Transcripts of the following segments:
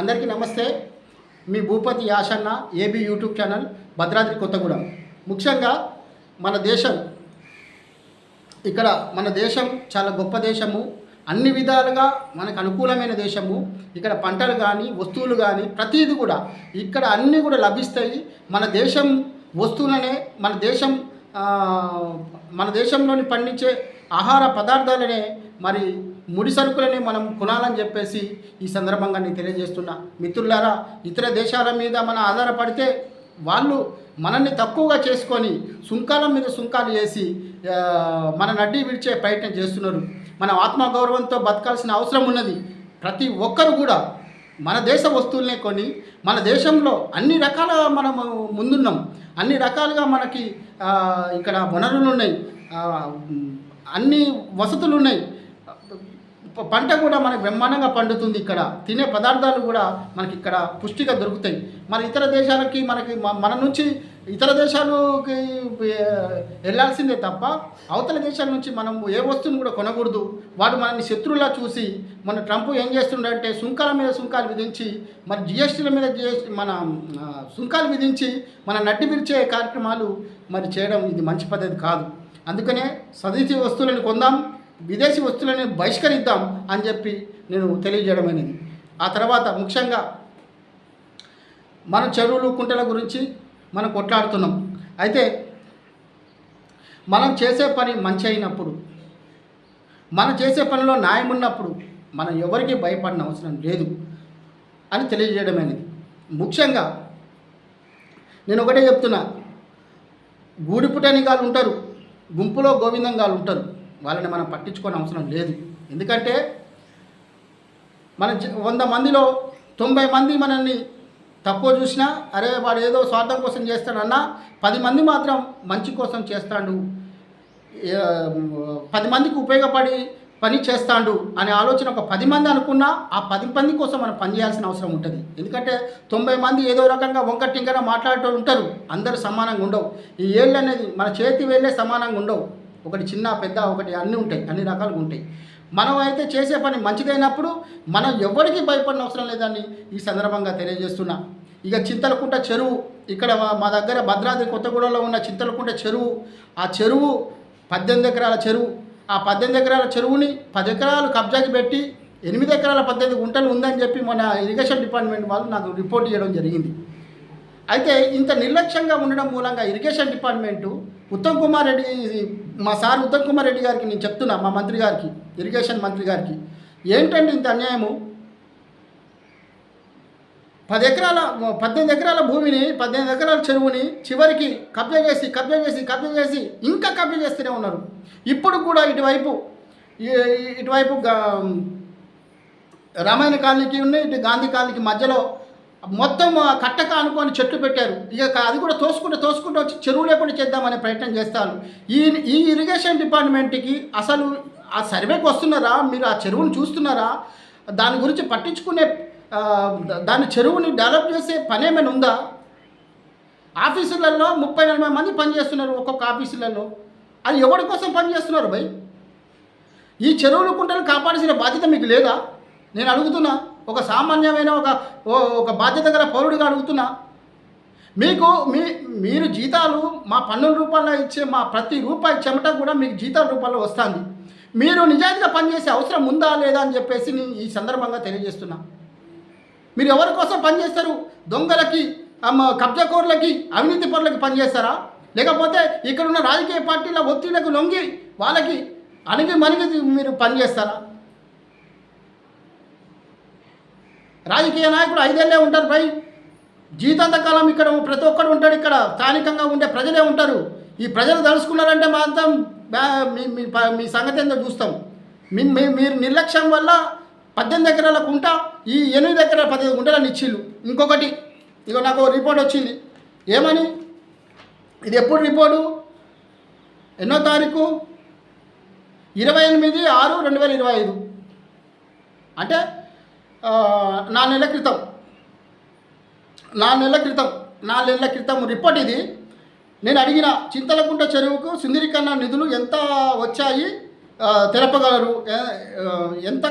అందరికీ నమస్తే. మీ Bhupathi Yashanna AB YouTube channel Bhadradri Kothagudem. ముఖ్యంగా మన దేశం ఇక్కడ మన దేశం చాలా గొప్ప దేశము. అన్ని విధాలుగా మనకు అనుకూలమైన దేశము. ఇక్కడ పంటలు కానీ వస్తువులు కానీ ప్రతిదీ కూడా ఇక్కడ అన్నీ కూడా లభిస్తాయి. మన దేశం వస్తువులనే మన దేశం మన దేశంలోని పండించే ఆహార పదార్థాలనే మరి ముడి సరుకులని మనం కొనాలని చెప్పేసి ఈ సందర్భంగా నేను తెలియజేస్తున్నా. మిత్రులారా ఇతర దేశాల మీద మనం ఆధారపడితే వాళ్ళు మనల్ని తక్కువగా చేసుకొని సుంకాల మీద సుంకాలు వేసి మన నడ్డి విడిచే ప్రయత్నం చేస్తున్నారు. మనం ఆత్మగౌరవంతో బతకాల్సిన అవసరం ఉన్నది. ప్రతి ఒక్కరు కూడా మన దేశ వస్తువులనే కొని మన దేశంలో అన్ని రకాల మనము ముందున్నాం. అన్ని రకాలుగా మనకి ఇక్కడ వనరులు ఉన్నాయి అన్ని వసతులు ఉన్నాయి పంట కూడా మనకి బ్రహ్మాండంగా పండుతుంది ఇక్కడ. తినే పదార్థాలు కూడా మనకి ఇక్కడ పుష్టిగా దొరుకుతాయి. మరి ఇతర దేశాలకి మనకి మన నుంచి ఇతర దేశాలకి వెళ్ళాల్సిందే తప్ప అవతల దేశాల నుంచి మనం ఏ వస్తువుని కూడా కొనకూడదు. వాడు మనల్ని శత్రువులా చూసి మన ట్రంప్ ఏం చేస్తుండంటే సుంకాల మీద సుంకాలు విధించి మరి జిఎస్టీల మీద జిఎస్టీ మన సుంకాలు విధించి మన నడ్డి విరిచే కార్యక్రమాలు మరి చేయడం ఇది మంచి పద్ధతి కాదు. అందుకనే స్వదేశీ వస్తువులను కొందాం. విదేశీ వస్తువులని బహిష్కరిద్దాం అని చెప్పి నేను తెలియజేయడం అనేది. ఆ తర్వాత ముఖ్యంగా మన చెరువులు కుంటల గురించి మనం కొట్లాడుతున్నాం. అయితే మనం చేసే పని మంచి అయినప్పుడు మనం చేసే పనిలో న్యాయం ఉన్నప్పుడు మనం ఎవరికి భయపడిన అవసరం లేదు అని తెలియజేయడమైనది ముఖ్యంగా నేను ఒకటే చెప్తున్నా గూడిపుటని గారు ఉంటారు గుంపులో గోవిందం గారు ఉంటారు. వాళ్ళని మనం పట్టించుకోని అవసరం లేదు. ఎందుకంటే మన వంద మందిలో తొంభై మంది మనల్ని తక్కువ చూసినా అరే వాడు ఏదో స్వార్థం కోసం చేస్తాడన్నా పది మంది మాత్రం మంచి కోసం చేస్తాడు. పది మందికి ఉపయోగపడి పని చేస్తాడు అనే ఆలోచన ఒక పది మంది అనుకున్నా ఆ పది మంది కోసం మనం పనిచేయాల్సిన అవసరం ఉంటుంది. ఎందుకంటే తొంభై మంది ఏదో రకంగా వంకటింకర మాట్లాడేటోళ్ళు ఉంటారు. అందరూ సమానంగా ఉండవు. ఈ ఏళ్ళు అనేది మన చేతి వేళ్ళే సమానంగా ఉండవు. ఒకటి చిన్న పెద్ద ఒకటి అన్నీ ఉంటాయి అన్ని రకాలుగా ఉంటాయి. మనం అయితే చేసే పని మంచిదైనప్పుడు మనం ఎవరికి భయపడిన అవసరం లేదని ఈ సందర్భంగా తెలియజేస్తున్నా. ఇక చింతలకుంట చెరువు ఇక్కడ మా- మా దగ్గర భద్రాద్రి కొత్తగూడలో ఉన్న చింతలకుంట చెరువు ఆ చెరువు పద్దెనిమిది ఎకరాల చెరువు ఆ పద్దెనిమిది ఎకరాల చెరువుని పది ఎకరాలు కబ్జాకి పెట్టి ఎనిమిది ఎకరాల పద్దెనిమిది గుంటలు ఉందని చెప్పి మన ఇరిగేషన్ డిపార్ట్మెంట్ వాళ్ళు నాకు రిపోర్ట్ చేయడం జరిగింది. అయితే ఇంత నిర్లక్ష్యంగా ఉండడం మూలంగా ఇరిగేషన్ డిపార్ట్మెంటు ఉత్తమ్ కుమార్ రెడ్డి మా సార్ ఉత్తమ్ కుమార్ రెడ్డి గారికి నేను చెప్తున్నా మా మంత్రి గారికి ఇరిగేషన్ మంత్రి గారికి. ఏంటండి ఇంత అన్యాయము? పది ఎకరాల పద్దెనిమిది ఎకరాల భూమిని పద్దెనిమిది ఎకరాల చెరువుని చివరికి కబ్జా చేసి కబ్జా చేసి కబ్జా చేసి ఇంకా కబ్జా చేస్తూనే ఉన్నారు. ఇప్పుడు కూడా ఇటువైపు ఇటువైపు రామాయణ కాలనీకి ఉన్నాయి ఇటు గాంధీ కాలనీకి మధ్యలో మొత్తం కట్టక అనుకొని చెట్లు పెట్టారు. ఇక అది కూడా తోసుకుంటూ తోసుకుంటూ వచ్చి చెరువు లేకుండా చేద్దామనే ప్రయత్నం చేస్తారు. ఈ ఈ ఇరిగేషన్ డిపార్ట్మెంట్కి అసలు ఆ సర్వేకి వస్తున్నారా? మీరు ఆ చెరువును చూస్తున్నారా? దాని గురించి పట్టించుకునే దాని చెరువుని డెవలప్ చేసే పని ఏమైనా ఉందా? ఆఫీసులలో ముప్పై నలభై మంది పనిచేస్తున్నారు ఒక్కొక్క ఆఫీసులలో. అది ఎవరి కోసం పనిచేస్తున్నారు భయ్ ఈ చెరువులు కుంటలు కాపాడాల్సిన బాధ్యత మీకు లేదా? నేను అడుగుతున్నా. ఒక సామాన్యమైన ఒక ఒక బాధ్యత గల పౌరుడిగా అడుగుతున్నా. మీకు మీ మీరు జీతాలు మా పన్నుల రూపాయల్లో ఇచ్చే మా ప్రతి రూపాయి చెమట కూడా మీకు జీతాల రూపంలో వస్తుంది. మీరు నిజాయితీగా పనిచేసే అవసరం ఉందా లేదా అని చెప్పేసి నేను ఈ సందర్భంగా తెలియజేస్తున్నా. మీరు ఎవరి కోసం పనిచేస్తారు? దొంగలకి అమ్మ కబ్జాకోర్లకి అవినీతి పరులకి పనిచేస్తారా? లేకపోతే ఇక్కడ ఉన్న రాజకీయ పార్టీల ఒత్తిళ్ళకు లొంగి వాళ్ళకి అణిగి మణిగి మీరు పనిచేస్తారా? రాజకీయ నాయకుడు ఐదేళ్ళే ఉంటారు పై. జీతాంతకాలం ఇక్కడ ప్రతి ఒక్కడు ఉంటాడు ఇక్కడ. స్థానికంగా ఉండే ప్రజలే ఉంటారు. ఈ ప్రజలు తలుసుకున్నారంటే మాత్రం మీ మీ మీ సంగతి ఏందో చూస్తాం. మీ మీ- మీరు నిర్లక్ష్యం వల్ల పద్దెనిమిది ఎకరాల కుంట ఈ ఎనిమిది ఎకరాల పద్దెనిమిది గుంటలను ఇచ్చిళ్ళు. ఇంకొకటి ఇక నాకు రిపోర్ట్ వచ్చింది. ఏమని? ఇది ఎప్పుడు రిపోర్టు? ఎన్నో తారీఖు? ఇరవై ఎనిమిది ఆరు రెండు వేల ఇరవై ఐదు. అంటే నా నెల క్రితం. నా నెల క్రితం నాలుగు నెలల క్రితం రిపోర్ట్ ఇది. నేను అడిగిన చింతలకుంట చెరువుకు సుందరీకరణ నిధులు ఎంత వచ్చాయి? తెలపగలరు. ఎంత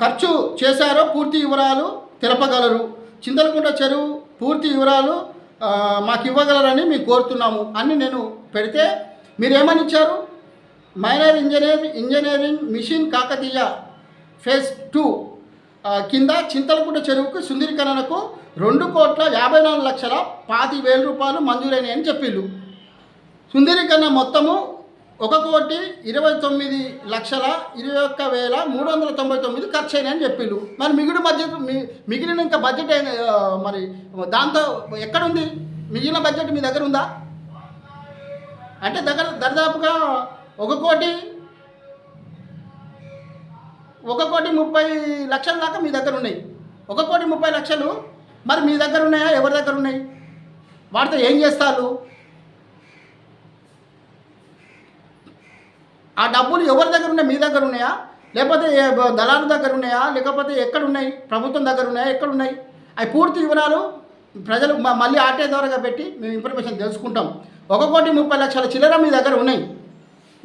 ఖర్చు చేశారో పూర్తి వివరాలు తెలపగలరు. చింతలకుంట చెరువు పూర్తి వివరాలు మాకు ఇవ్వగలరని మేము కోరుతున్నాము. అని నేను పెడితే మీరేమని ఇచ్చారు minor engineer engineering mission Kakatiya phase two కింద చింతలపూట చెరువుకు సుందరీకరణకు రెండు కోట్ల యాభై నాలుగు లక్షల పాతి వేల రూపాయలు మంజూరైనాయని అని చెప్పిళ్ళు సుందరీకరణ మొత్తము ఒక కోటి ఇరవై తొమ్మిది లక్షల ఇరవై ఒక్క వేల మూడు వందల తొంభై తొమ్మిది ఖర్చు అయినాయని చెప్పిండు మరి మిగిలిన బడ్జెట్ మిగిలిన ఇంకా బడ్జెట్ మరి దాంతో ఎక్కడుంది? మిగిలిన బడ్జెట్ మీ దగ్గర ఉందా? అంటే దగ్గర దరిదాపుగా ఒక కోటి ఒక కోటి ముప్పై లక్షల దాకా మీ దగ్గర ఉన్నాయి. ఒక కోటి ముప్పై లక్షలు మరి మీ దగ్గర ఉన్నాయా? ఎవరి దగ్గర ఉన్నాయి? వాటితో ఏం చేస్తారు? ఆ డబ్బులు ఎవరి దగ్గర ఉన్నాయి? మీ దగ్గర ఉన్నాయా? లేకపోతే ఏ దళాల దగ్గర ఉన్నాయా? లేకపోతే ఎక్కడ ఉన్నాయి? ప్రభుత్వం దగ్గర ఉన్నాయా? ఎక్కడ ఉన్నాయి? అవి పూర్తి వివరాలు ప్రజలు మ- మళ్ళీ ఆటే ద్వారా పెట్టి మేము ఇన్ఫర్మేషన్ తెలుసుకుంటాం. ఒక కోటి ముప్పై లక్షల చిల్లర మీ దగ్గర ఉన్నాయి.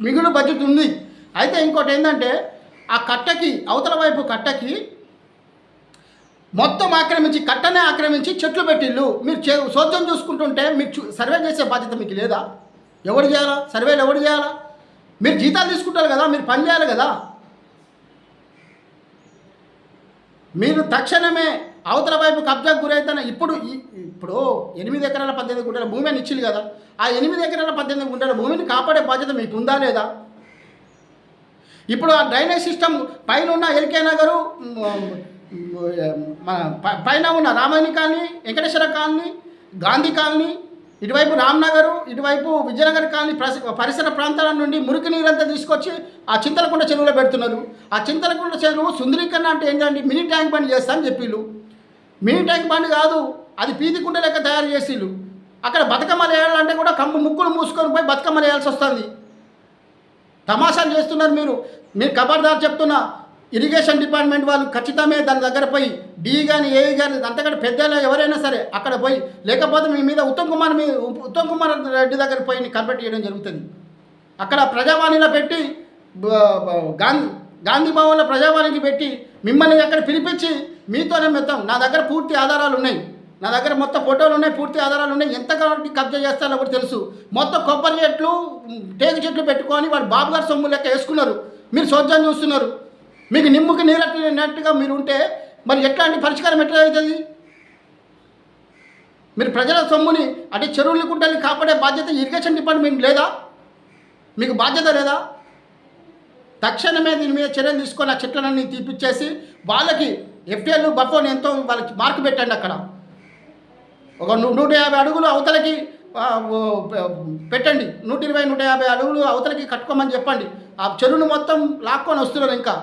మిగులు బడ్జెట్ ఉంది. అయితే ఇంకోటి ఏంటంటే ఆ కట్టకి అవతల వైపు కట్టకి మొత్తం ఆక్రమించి కట్టనే ఆక్రమించి చెట్లు పెట్టిల్లు మీరు చే సోద్యం చూసుకుంటుంటే మీరు సర్వే చేసే బాధ్యత మీకు లేదా? ఎవడు చేయాలా? సర్వేలు ఎవడు చేయాలా? మీరు జీతాలు తీసుకుంటారు కదా మీరు పని చేయాలి కదా. మీరు తక్షణమే అవతల వైపు కబ్జాకు గురైతేనే ఇప్పుడు ఇప్పుడు ఎనిమిది ఎకరాల పద్దెనిమిది గుంటల భూమి అని ఇచ్చింది కదా. ఆ ఎనిమిది ఎకరాల పద్దెనిమిది గుంటల భూమిని కాపాడే బాధ్యత మీకు ఉందా లేదా? ఇప్పుడు ఆ డ్రైనేజ్ సిస్టమ్ పైన ఉన్న ఎల్కే నగరు మన ప- పైన ఉన్న Ramayani colony Venkateswara colony Gandhi colony ఇటువైపు రామ్నగరు ఇటువైపు విజయనగర్ కాలనీ ప్రసి- పరిసర ప్రాంతాల నుండి మురికి నీరంతా తీసుకొచ్చి ఆ చింతలకుండ చెరువులో పెడుతున్నారు. ఆ చింతలకుండ చెరువు సుందరీకరణ అంటే ఏంటంటే మినీ ట్యాంక్ బండ్ చేస్తామని చెప్పిళ్ళు. మినీ ట్యాంక్ బండ్ కాదు అది పీదికుండ లెక్క తయారు చేసిళ్ళు. అక్కడ బతుకమ్మలు వేయాలంటే కూడా కమ్ము ముక్కులు మూసుకొని పోయి బతుకమ్మలు వేయాల్సి వస్తుంది. తమాషాలు చేస్తున్నారు మీరు. మీరు ఖబర్దార్ చెప్తున్నా ఇరిగేషన్ డిపార్ట్మెంట్ వాళ్ళు ఖచ్చితమే దాని దగ్గర పోయి డి కానీ ఏ కానీ అంతకంటే పెద్దలు ఎవరైనా సరే అక్కడ పోయి లేకపోతే మీ మీద ఉత్తమ్ కుమార్ మీద ఉత్తమ్ కుమార్ రెడ్డి దగ్గర పోయి కంప్లైంట్ చేయడం జరుగుతుంది. అక్కడ ప్రజావాణిలో పెట్టి గాంధీ గాంధీ భవన్లో ప్రజావాణికి పెట్టి మిమ్మల్ని అక్కడ పిలిపించి మీతోనే మొత్తం నా దగ్గర పూర్తి ఆధారాలు ఉన్నాయి. నా దగ్గర మొత్తం ఫోటోలు ఉన్నాయి పూర్తి ఆధారాలు ఉన్నాయి. ఎంత కాబట్టి కబ్జా చేస్తారో కూడా తెలుసు. మొత్తం కొబ్బరి చెట్లు టేకు చెట్లు పెట్టుకొని వాడు బాబుగారు సొమ్ము లెక్క వేసుకున్నారు. మీరు సోద్యం చూస్తున్నారు. మీకు నిమ్ముకి నీరట్టినట్టుగా మీరు ఉంటే మరి ఎట్లాంటి పరిష్కారం ఎట్లా అవుతుంది? మీరు ప్రజల సొమ్ముని అంటే చెరువులు గుంటల్ని కాపాడే బాధ్యత ఇరిగేషన్ డిపార్ట్మెంట్ లేదా? మీకు బాధ్యత లేదా? తక్షణమే దీని మీద చర్యలు తీసుకొని ఆ చెట్లన్నీ తీపిచ్చేసి వాళ్ళకి ఎఫ్టీఎల్ బఫోన్ ఎంతో వాళ్ళకి మార్క్ పెట్టండి అక్కడ. ఒక నూట యాభై అడుగులు అవతలకి పెట్టండి. నూట ఇరవై నూట యాభై అడుగులు అవతలకి కట్టుకోమని చెప్పండి. ఆ చెరువును మొత్తం లాక్కొని వస్తున్నారు ఇంకా.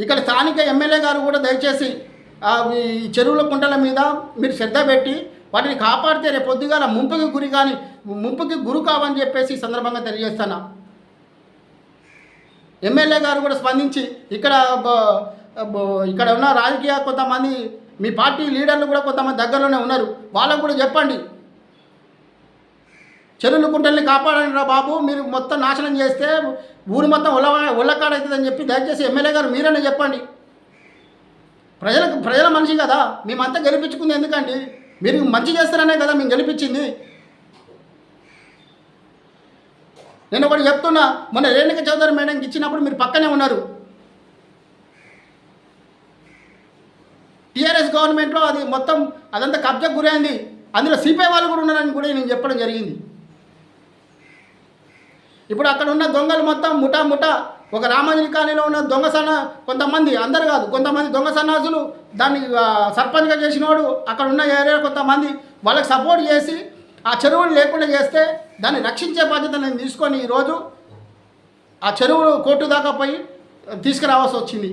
ఇక్కడ స్థానిక ఎమ్మెల్యే గారు కూడా దయచేసి ఈ చెరువుల కుంటల మీద మీరు శ్రద్ధ పెట్టి వాటిని కాపాడితే రేపు పొద్దుగాల ముంపుకి గురి కానీ ముంపుకి గురు కావని చెప్పేసి సందర్భంగా తెలియజేస్తాను. ఎమ్మెల్యే గారు కూడా స్పందించి ఇక్కడ బ- ఇక్కడ ఉన్న రాజకీయ కొంతమంది మీ పార్టీ లీడర్లు కూడా కొంతమంది దగ్గరలోనే ఉన్నారు. వాళ్ళకు కూడా చెప్పండి. చెరువులు కుంటల్ని కాపాడండి రా బాబు. మీరు మొత్తం నాశనం చేస్తే ఊరు మొత్తం ఉల్ల ఉల్లకాడవుతుందని చెప్పి దయచేసి ఎమ్మెల్యే గారు మీరనే చెప్పండి. ప్రజలకు ప్రజల మనిషి కదా. మేమంతా గెలిపించుకుంది ఎందుకండి? మీరు మంచి చేస్తారనే కదా మేము గెలిపించింది. నేను ఒకటి చెప్తున్నా. మొన్న రేణుక చౌదరి మేడంకి ఇచ్చినప్పుడు మీరు పక్కనే ఉన్నారు. టీఆర్ఎస్ గవర్నమెంట్లో అది మొత్తం అదంతా కబ్జాకు గురైంది. అందులో సిపిఐ వాళ్ళు కూడా ఉన్నారని కూడా నేను చెప్పడం జరిగింది. ఇప్పుడు అక్కడ ఉన్న దొంగలు మొత్తం ముఠా ముఠా ఒక రామాంజలి కాలనీలో ఉన్న దొంగ సన్న కొంతమంది అందరు కాదు కొంతమంది దొంగ సన్నాసులు దాన్ని సర్పంచ్గా చేసినవాడు అక్కడ ఉన్న ఏరియా కొంతమంది వాళ్ళకి సపోర్ట్ చేసి ఆ చెరువులు లేకుండా చేస్తే దాన్ని రక్షించే బాధ్యత నేను తీసుకొని ఈరోజు ఆ చెరువులు కోర్టు దాకా పోయి తీసుకురావాల్సి వచ్చింది.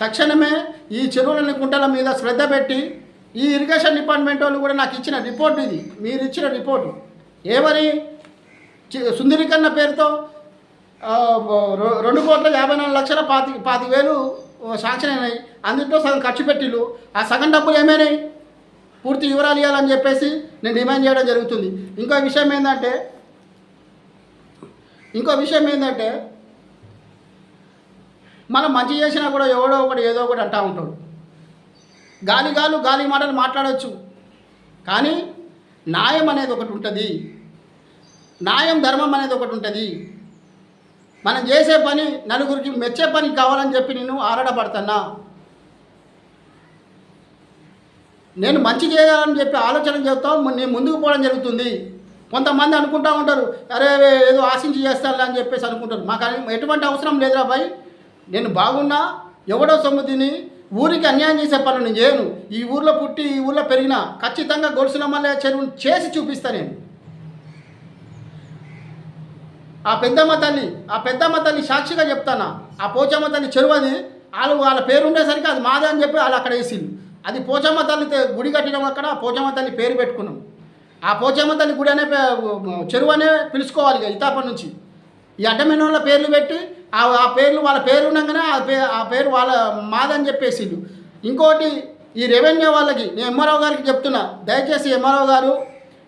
తక్షణమే ఈ చెరువులని కుంటల మీద శ్రద్ధ పెట్టి ఈ ఇరిగేషన్ డిపార్ట్మెంట్ వాళ్ళు కూడా నాకు ఇచ్చిన రిపోర్ట్ ఇది. మీరు ఇచ్చిన రిపోర్టు. ఏమని చి- సుందరీకరణ పేరుతో రెండు కోట్ల యాభై నాలుగు లక్షల పాతి పాతి వేలు శాంక్షన్ అయినాయి. అందులో సగం ఖర్చు పెట్టిళ్ళు. ఆ సగం డబ్బులు ఏమైనాయి పూర్తి వివరాలు ఇవ్వాలని చెప్పేసి నేను డిమాండ్ చేయడం జరుగుతుంది. ఇంకో విషయం ఏంటంటే ఇంకో విషయం ఏంటంటే మనం మంచి చేసినా కూడా ఎవడో ఒకటి ఏదో ఒకటి అంటూ ఉంటాడు. గాలి గాలు గాలి మాటలు మాట్లాడవచ్చు కానీ న్యాయం అనేది ఒకటి ఉంటుంది. న్యాయం ధర్మం అనేది ఒకటి ఉంటుంది. మనం చేసే పని నలుగురికి మెచ్చే పని కావాలని చెప్పి నేను ఆరాటపడుతున్నా. నేను మంచి చేయాలని చెప్పి ఆలోచన చేస్తాం నేను ముందుకు పోవడం జరుగుతుంది. కొంతమంది అనుకుంటా ఉంటారు అరే ఏదో ఆశించి చేస్తారా అని చెప్పేసి అనుకుంటారు. మాకు ఎటువంటి అవసరం లేదురా బాయ్. నేను బాగున్నా ఎవడో సొమ్ముతిని ఊరికి అన్యాయం చేసే పనులు నేను చేయను. ఈ ఊర్లో పుట్టి ఈ ఊర్లో పెరిగినా ఖచ్చితంగా గొలుసుల మల్లె చెరువుని చేసి చూపిస్తా నేను. ఆ పెద్దమ్మ తల్లి ఆ పెద్దమ్మ తల్లి సాక్షిగా చెప్తానా ఆ పోచమ్మ తల్లి చెరువు అది వాళ్ళు వాళ్ళ పేరు ఉండేసరికి అది మాదే అని చెప్పి వాళ్ళు అక్కడ వేసింది అది పోచమ్మ తల్లి గుడి కట్టినాం అక్కడ ఆ పోచమ్మ తల్లి పేరు పెట్టుకున్నాం. ఆ పోచమ్మ తల్లి గుడి అనే పే- చెరువు అనే పిలుచుకోవాలి ఇక నుంచి. ఈ అడ్డమైన వాళ్ళ పేర్లు పెట్టి ఆ ఆ పేర్లు వాళ్ళ పేరు ఉండగానే ఆ పే ఆ పేరు వాళ్ళ మాదని చెప్పేసిండు. ఇంకోటి ఈ రెవెన్యూ వాళ్ళకి నేను ఎంఆర్ఓ గారికి చెప్తున్నా దయచేసి ఎంఆర్ఓ గారు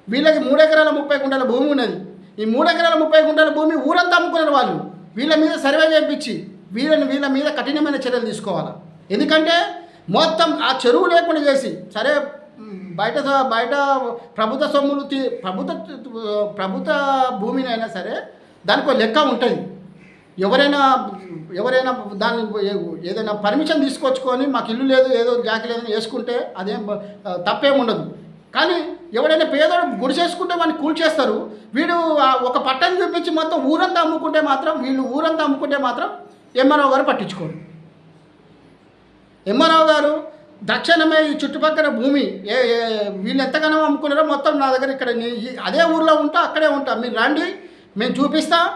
వీళ్ళకి మూడెకరాల ముప్పై గుంటల భూమి ఉన్నది. ఈ మూడు ఎకరాల ముప్పై గుంటల భూమి ఊరంతా అమ్ముకున్నారు వాళ్ళు. వీళ్ళ మీద సర్వే చేయించి వీళ్ళని వీళ్ళ మీద కఠినమైన చర్యలు తీసుకోవాలి? ఎందుకంటే మొత్తం ఆ చెరువు లేకుండా చేసి సరే బయట బయట ప్రభుత్వ సొమ్ములు తీ ప్రభుత్వ ప్రభుత్వ భూమినైనా సరే దానికి ఒక లెక్క ఉంటుంది. ఎవరైనా ఎవరైనా దాన్ని ఏదైనా పర్మిషన్ తీసుకొచ్చుకొని మాకు ఇల్లు లేదు ఏదో జాకి లేదని వేసుకుంటే అదేం తప్పేం ఉండదు. కానీ ఎవడైనా పేదోడు గుడి చేసుకుంటే వాడిని కూల్చేస్తారు వీడు ఒక పట్టణం చూపించి మొత్తం ఊరంతా అమ్ముకుంటే మాత్రం వీళ్ళు ఊరంతా అమ్ముకుంటే మాత్రం ఎంఆర్ఓ గారు పట్టించుకోరు. ఎంఆర్ఓ గారు దక్షిణమే ఈ చుట్టుపక్కల భూమి ఏ వీళ్ళు ఎంతగానో అమ్ముకున్నారో మొత్తం నా దగ్గర ఇక్కడ అదే ఊర్లో ఉంటా అక్కడే ఉంటా. మీరు రండి. మేము చూపిస్తాం.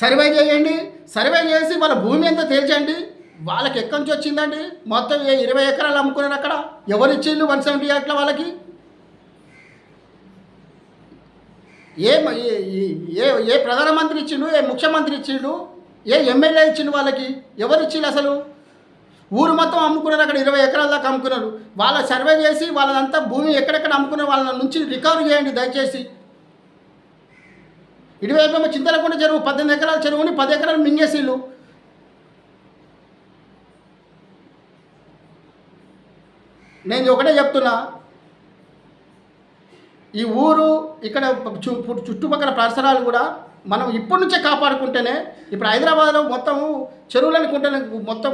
సర్వే చేయండి. సర్వే చేసి వాళ్ళ భూమి ఎంత తేల్చండి. వాళ్ళకి ఎక్కడి నుంచి వచ్చిందండి? మొత్తం ఏ ఇరవై ఎకరాలు అమ్ముకున్నారు అక్కడ? ఎవరు ఇచ్చిండు వన్ సెవెంటీ ఎట్ల వాళ్ళకి? ఏ ఏ- ఏ- ప్రధానమంత్రి ఇచ్చిండు ఏ ముఖ్యమంత్రి ఇచ్చిండు ఏ ఎమ్మెల్యే ఇచ్చిండు వాళ్ళకి? ఎవరు ఇచ్చిండు అసలు? ఊరు మొత్తం అమ్ముకున్నారు అక్కడ ఇరవై ఎకరాల దాకా అమ్ముకున్నారు. వాళ్ళ సర్వే చేసి వాళ్ళదంతా భూమి ఎక్కడెక్కడ అమ్ముకున్నారు వాళ్ళ నుంచి రికవర్ చేయండి దయచేసి. ఇటువైపేమో చింతలకుంట చెరువు పద్దెనిమిది ఎకరాల చెరువుని పది ఎకరాలు మింగేసిళ్ళు నేను ఒకటే చెప్తున్నా. ఈ ఊరు ఇక్కడ చుట్టుపక్కల పరిసరాలు కూడా మనం ఇప్పటి నుంచే కాపాడుకుంటేనే ఇప్పుడు హైదరాబాద్లో మొత్తం చెరువులను కుంటలను మొత్తం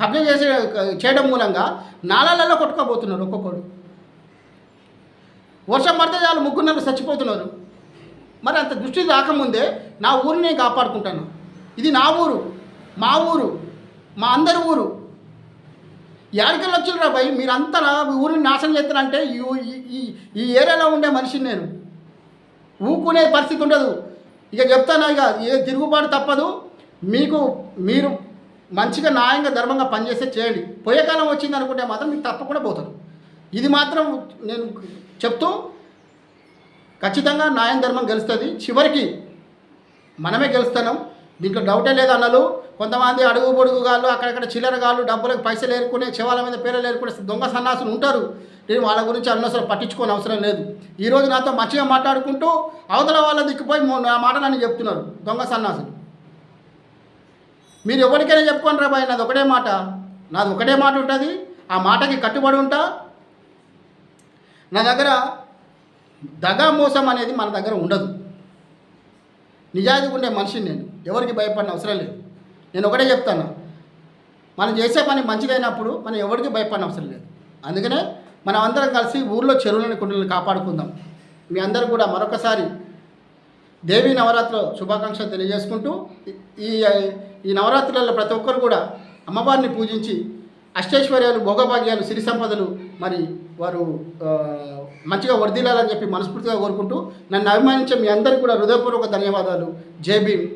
కబ్జా చేసే చేయడం మూలంగా నాళాలలో కొట్టుకోబోతున్నారు ఒక్కొక్కడు వర్షం పడితే చాలు ముగ్గురు చచ్చిపోతున్నారు. మరి అంత దృష్టి రాకముందే నా ఊరు నేను కాపాడుకుంటాను. ఇది నా ఊరు మా ఊరు మా అందరి ఊరు. యాడికెళ్ళి వచ్చిర్రా భయ్ మీరంతా నా ఊరిని నాశనం చేస్తారంటే ఈ ఈ- ఈ- ఏరియాలో ఉండే మనిషిని నేను. ఊకునే పరిస్థితి ఉండదు. ఇక చెప్తాను ఇక ఏ తిరుగుబాటు తప్పదు. మీకు మీరు మంచిగా న్యాయంగా ధర్మంగా పనిచేస్తే చేయండి. పోయే కాలం వచ్చింది అనుకుంటే మాత్రం మీకు తప్పకుండా పోతారు. ఇది మాత్రం నేను చెప్తూ ఖచ్చితంగా న్యాయం ధర్మం గెలుస్తుంది. చివరికి మనమే గెలుస్తున్నాం. దీంట్లో డౌటే లేదు అన్నలు. కొంతమంది అడుగు పొడుగు గాళ్ళు అక్కడక్కడ చిల్లర గాళ్ళు డబ్బులకు పైసలు ఏరుకునే శివాల మీద పేర్లు ఏరుకునే దొంగ సన్నాసులు ఉంటారు. నేను వాళ్ళ గురించి అనవసరం పట్టించుకోని అవసరం లేదు. ఈరోజు నాతో మంచిగా మాట్లాడుకుంటూ అవతల వాళ్ళ దిక్కుపోయి నా మాట నన్ను చెప్తున్నారు దొంగ సన్నాసులు. మీరు ఎవరికైనా చెప్పుకోండి రా నాది ఒకటే మాట. నాది ఒకటే మాట ఉంటుంది. ఆ మాటకి కట్టుబడి ఉంటా. నా దగ్గర దగా మోసం అనేది మన దగ్గర ఉండదు. నిజాయితీగా ఉండే మనిషిని నేను ఎవరికి భయపడిన అవసరం లేదు. నేను ఒకటే చెప్తాను. మనం చేసే పని మంచిదైనప్పుడు మనం ఎవరికి భయపడిన అవసరం లేదు. అందుకనే మనం అందరం కలిసి ఊర్లో చెరువులను కుండలను కాపాడుకుందాం. మీ అందరూ కూడా మరొకసారి దేవి నవరాత్రుల శుభాకాంక్షలు తెలియజేసుకుంటూ ఈ ఈ నవరాత్రులలో ప్రతి ఒక్కరు కూడా అమ్మవారిని పూజించి అష్టైశ్వర్యాలు భోగభాగ్యాలు సిరి సంపదలు మరి వారు మంచిగా వర్ధిల్లాలని చెప్పి మనస్ఫూర్తిగా కోరుకుంటూ నన్ను అభిమానించే మీ అందరికీ కూడా హృదయపూర్వక ధన్యవాదాలు. జై భీమ్.